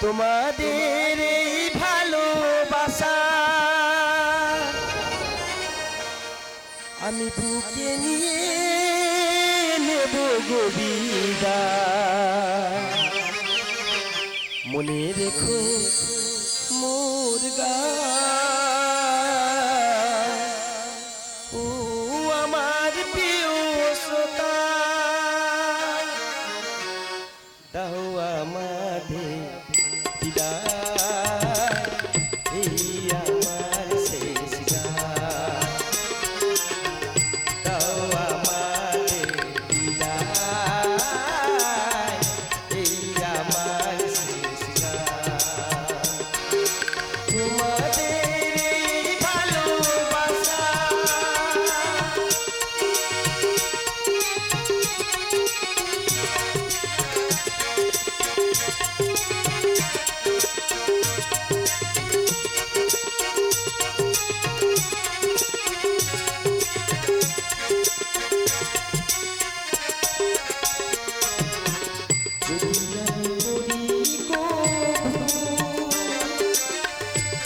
তোমাদের এই ভালোবাসা। আমি বুকে নিয়ে নেব গোবিদা মনে রেখো মোর গা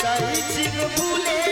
চাইছি গো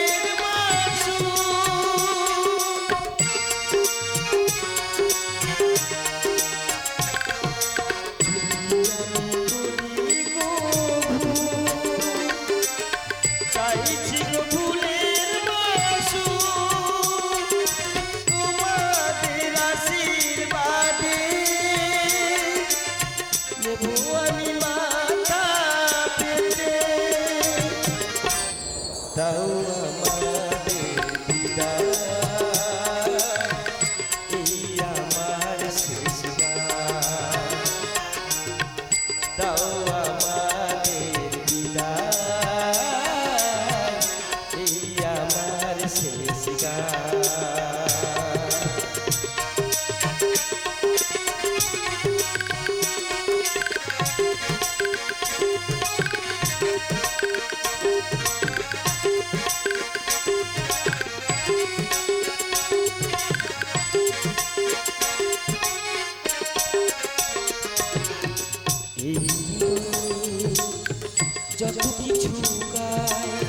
যত কিছু গায়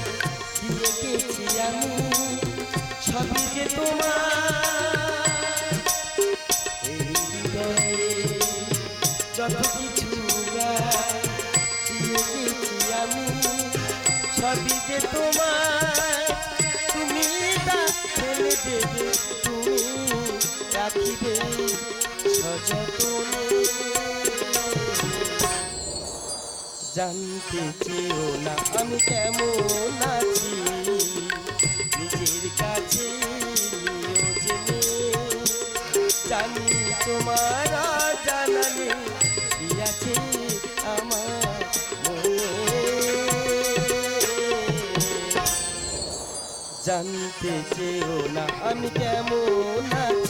দিয়ে আমি, সবই যে তোমার। যত কিছু গায় দিয়ে আমি, সবই যে তোমার। তুমি দেবে, তুমি রাখিবে সযতনে। জানতে চেও না, আমি কেমন আছি? নিজের কাছে জেনে তোমার জানালে আছে আমার জানতে চেও না, আমি কেমন আছি?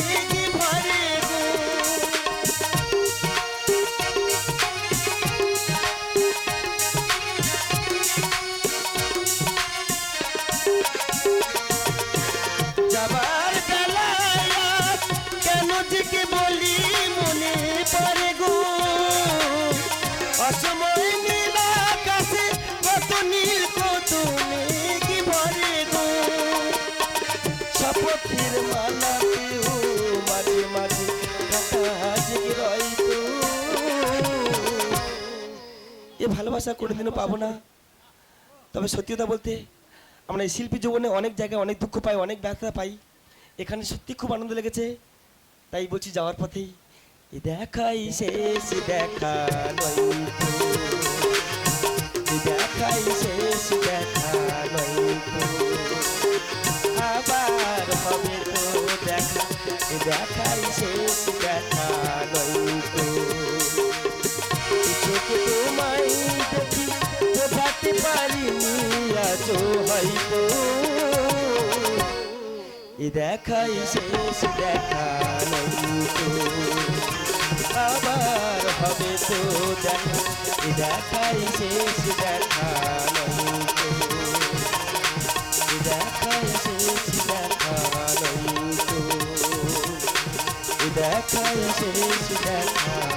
Thank you. ভালোবাসা কোনোদিনও পাবো না। তবে সত্যি কথা বলতে, আমরা এই শিল্পী জীবনে অনেক জায়গায় অনেক দুঃখ পাই, অনেক ব্যথা পাই। এখানে সত্যি খুব আনন্দ লেগেছে। তাই বলছি যাওয়ার পথেই দেখাই শেষ দেখা নয় দেখাই শেষ দেখা আবার হবে তো দেখা দেখাই শেষ দেখা নয় হয়তো। এ দেখাই শেষ, দেখা আবার হবে তো দেখা। এ দেখাই শেষ, দেখা দেখাই শেষ, দেখা দেখাই শেষ, দেখা